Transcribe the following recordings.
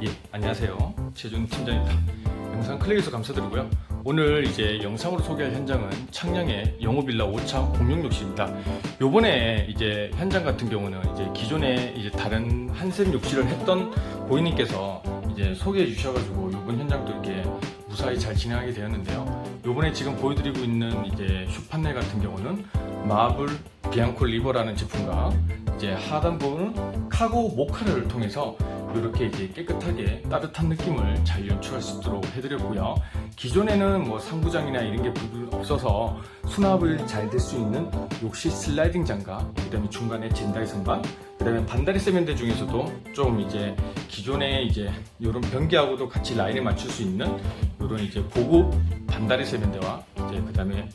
예, 안녕하세요. 최준 팀장입니다. 영상 클릭해서 감사드리고요. 오늘 이제 영상으로 소개할 현장은 창녕의 영호빌라 5차 공용욕실입니다. 요번에 이제 현장 같은 경우는 이제 기존에 이제 다른 한샘 욕실을 했던 고객님께서 이제 소개해 주셔가지고 요번 현장도 이렇게 무사히 잘 진행하게 되었는데요. 요번에 지금 보여드리고 있는 이제 슈판넬 같은 경우는 마블 비앙코 리버라는 제품과 이제 하단 부분은 카고 모카를 통해서 이렇게 이제 깨끗하게 따뜻한 느낌을 잘 연출할 수 있도록 해드렸고요. 기존에는 뭐 상부장이나 이런 게 없어서 수납을 잘 될 수 있는 욕실 슬라이딩 장갑, 그다음에 중간에 젠다이 선반, 그다음에 반다리 세면대 중에서도 좀 이제 기존에 이제 이런 변기하고도 같이 라인에 맞출 수 있는 이런 이제 고급 반다리 세면대와 이제 그다음에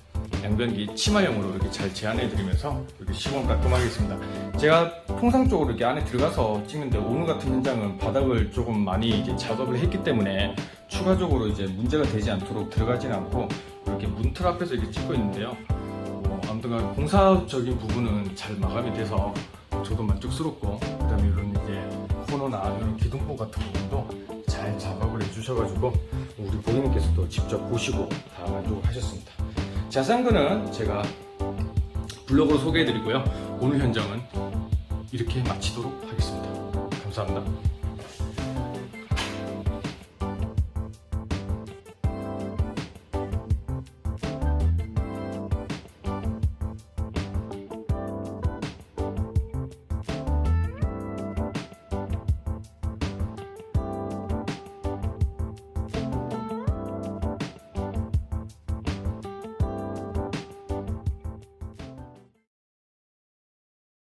양변기 치마용으로 이렇게 잘 제안해 드리면서 이렇게 시공 깔끔하게 했습니다. 제가 통상적으로 이렇게 안에 들어가서 찍는데 오늘 같은 현장은 바닥을 조금 많이 이제 작업을 했기 때문에 추가적으로 이제 문제가 되지 않도록 들어가지는 않고 이렇게 문틀 앞에서 이렇게 찍고 있는데요. 어, 아무튼간 공사적인 부분은 잘 마감이 돼서 저도 만족스럽고 그다음에 이런 이제 코너나 이런 기둥법 같은 부분도 잘 작업을 해주셔가지고 우리 고객님께서도 직접 보시고 다 만족하셨습니다. 거는 제가 블로그로 소개해드리고요. 오늘 현장은 이렇게 마치도록 하겠습니다. 감사합니다.